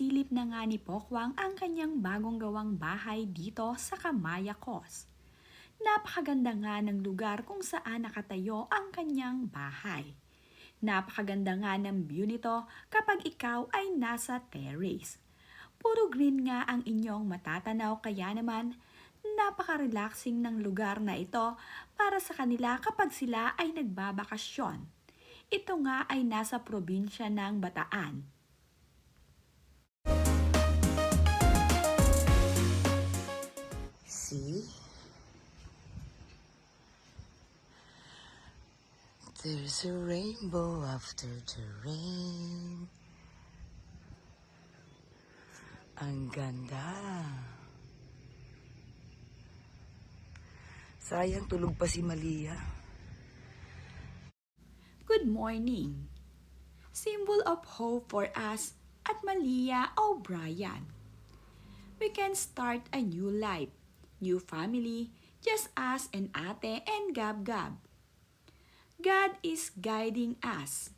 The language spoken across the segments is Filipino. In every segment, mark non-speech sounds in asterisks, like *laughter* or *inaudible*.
Nasilip na nga ni Pokwang ang kanyang bagong gawang bahay dito sa Kamayakos. Napakaganda nga ng lugar kung saan nakatayo ang kanyang bahay. Napakaganda nga ng view nito kapag ikaw ay nasa terrace. Puro green nga ang inyong matatanaw kaya naman napaka-relaxing ng lugar na ito para sa kanila kapag sila ay nagbabakasyon. Ito nga ay nasa probinsya ng Bataan. See? There's a rainbow after the rain. Ang ganda. Sayang tulog pa si Malia. Good morning. Symbol of hope for us at Malia O'Brien. We can start a new life, new family, just us and ate and Gab Gab. God is guiding us.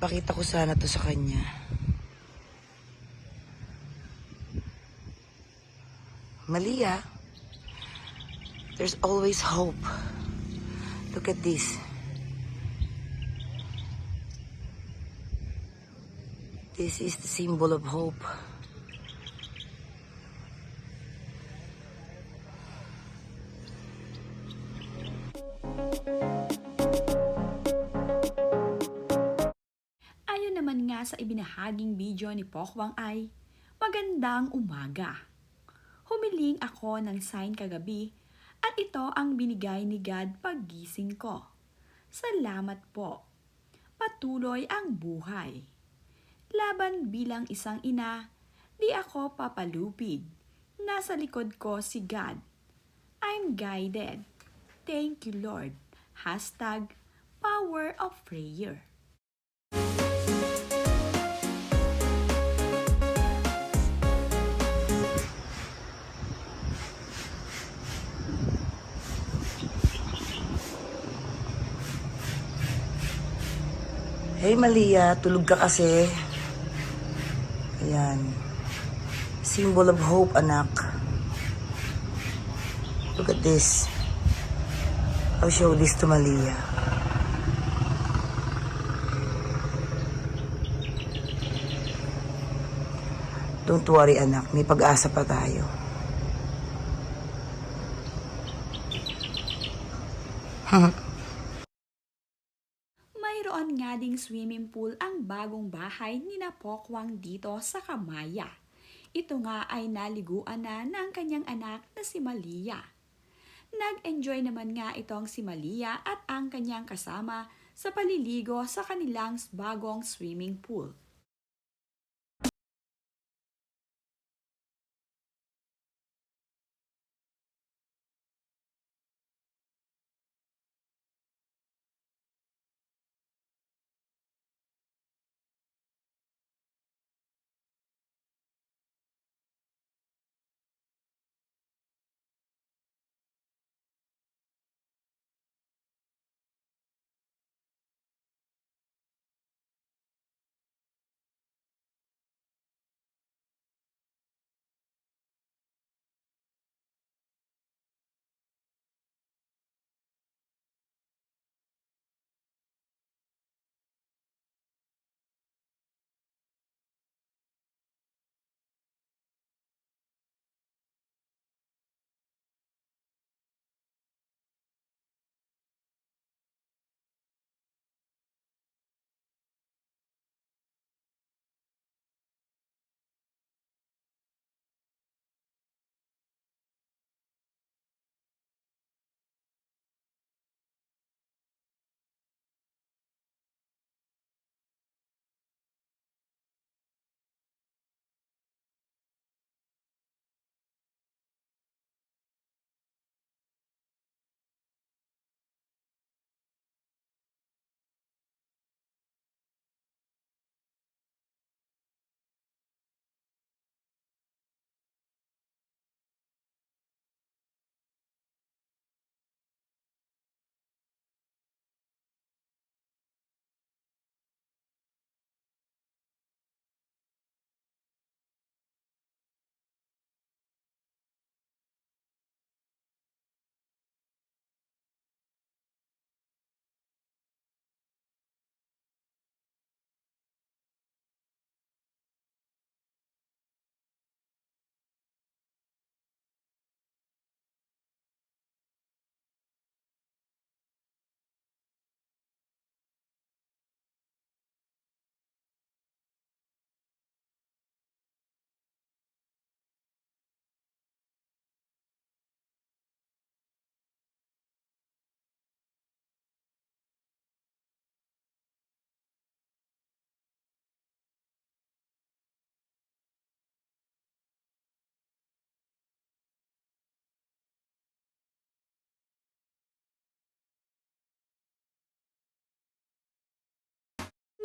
Pakita ko sana to sa kanya. Malia, there's always hope. Look at this. This is the symbol of hope. Sa ibinahaging video ni Pokwang ay, Magandang umaga. Humiling ako ng sign kagabi at ito ang binigay ni God paggising ko. Salamat po. Patuloy ang buhay. Laban bilang isang ina, di ako papalupid. Nasa likod ko si God. I'm guided. Thank you Lord. Hashtag Power of Prayer. Hey Malia, tulog ka kasi. Ayan. Symbol of hope, anak. Look at this. I'll show this to Malia. Don't worry, anak. May pag-asa pa tayo. *laughs* Mayroon nga swimming pool ang bagong bahay ni Napokwang dito sa Kamaya. Ito nga ay naliguan na ng kanyang anak na si Malia. Nag-enjoy naman nga itong si Malia at ang kanyang kasama sa paliligo sa kanilang bagong swimming pool.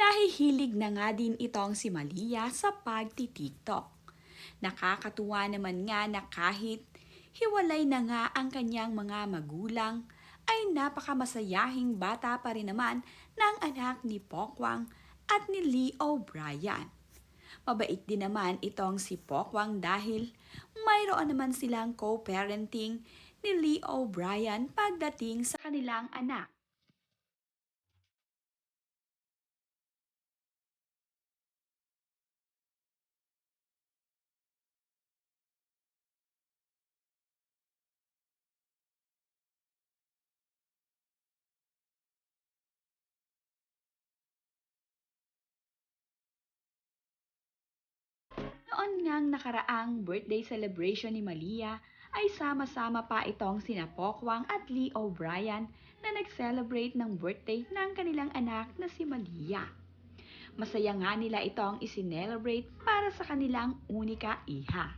Nahihilig na nga din itong si Malia sa pagti-TikTok. Nakakatuwa naman nga na kahit hiwalay na nga ang kanyang mga magulang, ay napakamasayahing bata pa rin naman ng anak ni Pokwang at ni Lee O'Brien. Mabait din naman itong si Pokwang dahil mayroon naman silang co-parenting ni Lee O'Brien pagdating sa kanilang anak. Noon ngang nakaraang birthday celebration ni Malia ay sama-sama pa itong sina Pokwang at Lee O'Brien na nag-celebrate ng birthday ng kanilang anak na si Malia. Masaya nga nila itong isinelebrate para sa kanilang unika iha.